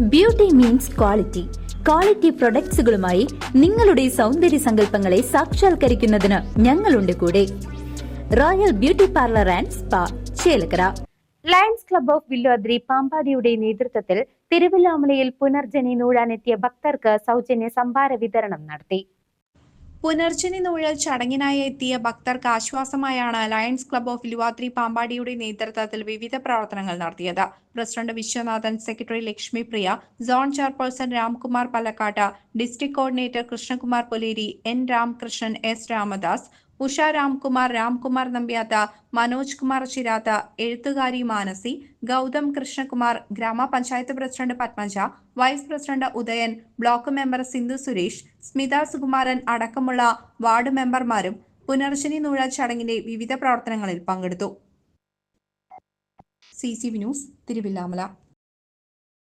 Beauty means quality quality പ്രൊഡക്ട്സുകളുമായി നിങ്ങളുടെ സൗന്ദര്യ സങ്കല്പങ്ങളെ സാക്ഷാത്കരിക്കുന്നതിന് ഞങ്ങളുണ്ട് കൂടെ. Royal beauty parlour and spa Chelakkara. Lions club of വില്ലുവദ്രി പാമ്പാടിയുടെ നേതൃത്വത്തിൽ തിരുവല്ലാമലയിൽ പുനർജനി നൂഴാനെത്തിയ ഭക്തർക്ക് സൗജന്യ സംഭാര വിതരണം നടത്തി. പുനർജനി നൂഴൽ ചടങ്ങിനായി എത്തിയ ഭക്തർക്ക് ആശ്വാസമായാണ് ലയൺസ് ക്ലബ് ഓഫ് ലുവാത്രി പാമ്പാടിയുടെ നേതൃത്വത്തിൽ വിവിധ പ്രവർത്തനങ്ങൾ നടത്തിയത്. President Viswanathan secretary Lakshmi Priya zone chairperson Ramkumar Palakkad district coordinator Krishnakumar Poleri N Ramakrishnan S Ramadas Usha Ramkumar Ramkumar Nambiath Manoj Kumar Chirath എഴുത്തുകാരി മാനസി ഗൗതം കൃഷ്ണകുമാർ ഗ്രാമപഞ്ചായത്ത് president Padmaja vice president Udayan block member Sindhu Suresh Smitha Sukumaran അടക്കമുള്ള ward മെമ്പർമാരും പുനർജനി നൂഴ ചടങ്ങിന്റെ വിവിധ പ്രവർത്തനങ്ങളിൽ പങ്കെടുത്തു. C C V news Thiruvilwamala.